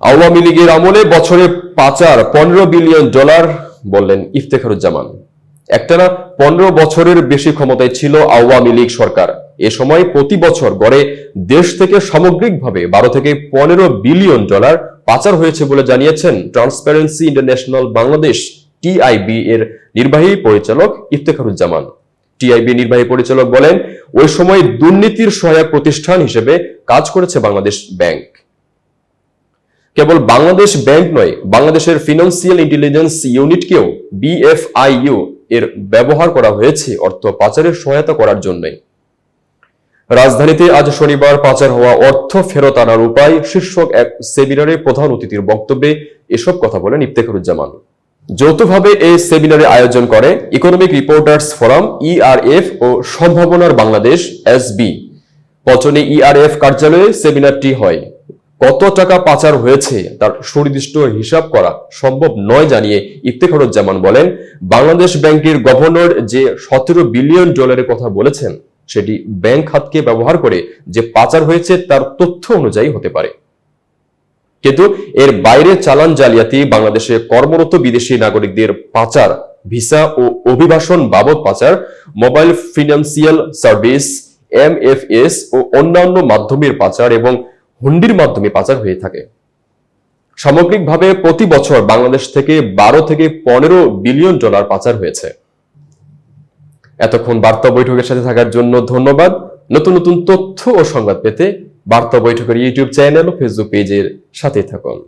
আওয়ামী লীগের আমলে বছরে পাচার পনেরো বিলিয়ন ডলার বললেন ইফতেখারুজ্জামান। একটানা পনেরো বছরের বেশি ক্ষমতায় ছিল আওয়ামী লীগ সরকার। এ সময় প্রতি বছর গড়ে দেশ থেকে সামগ্রিকভাবে বারো থেকে পনেরো বিলিয়ন ডলার পাচার হয়েছে বলে জানিয়েছেন ট্রান্সপারেন্সি ইন্টারন্যাশনাল বাংলাদেশ টিআইবি এর নির্বাহী পরিচালক ইফতেখারুজ্জামান। টিআইবি নির্বাহী পরিচালক বলেন, ওই সময় দুর্নীতির সহায়ক প্রতিষ্ঠান হিসেবে কাজ করেছে বাংলাদেশ ব্যাংক। কেবল বাংলাদেশ ব্যাংক নয়, বাংলাদেশের ফিনান্সিয়াল ইন্টেলিজেন্স ইউনিটকেও বিএফআইইউ এর ব্যবহার করা হয়েছে অর্থ পাচারের সহায়তা করার জন্যই। রাজধানীতে আজ শনিবার পাচার হওয়া অর্থ ফেরত আনার উপায় শীর্ষক এক সেমিনারে প্রধান অতিথির বক্তব্যে এসব কথা বলেন ইফতেখারুজ্জামান। যৌথভাবে এই সেমিনারে আয়োজন করে ইকোনমিক রিপোর্টার্স ফোরাম ইআরএফ ও সম্ভাবনার বাংলাদেশ এসবি পচনে ইআরএফ কার্যালয়ে সেমিনারটি হয়। কত টাকা পাচার হয়েছে তার সুনির্দিষ্ট হিসাব করা সম্ভব নয় জানিয়ে ইফতেখারুজ্জামান বলেন, বাংলাদেশ ব্যাংকের গভর্নর যে সতেরো বিলিয়ন ডলারের কথা বলেছেন, সেটি ব্যাংক খাতকে ব্যবহার করে যে পাচার হয়েছে তার তথ্য অনুযায়ী হতে পারে। কিন্তু এর বাইরে চালান জালিয়াতি, বাংলাদেশে কর্মরত বিদেশি নাগরিকদের পাচার, ভিসা ও অভিবাসন বাবদ পাচার, মোবাইল ফিনান্সিয়াল সার্ভিস এমএফএস ও অন্যান্য মাধ্যমের পাচার এবং হুন্ডির মাধ্যমে পাচার হয়ে থাকে। সামগ্রিকভাবে প্রতি বছর বাংলাদেশ থেকে বারো থেকে পনেরো বিলিয়ন ডলার পাচার হয়েছে। এতক্ষণ বার্তা বৈঠকের সাথে থাকার জন্য ধন্যবাদ। নতুন নতুন তথ্য ও সংবাদ পেতে বার্তা বৈঠকের ইউটিউব চ্যানেল ও ফেসবুক পেজের সাথে থাকুন।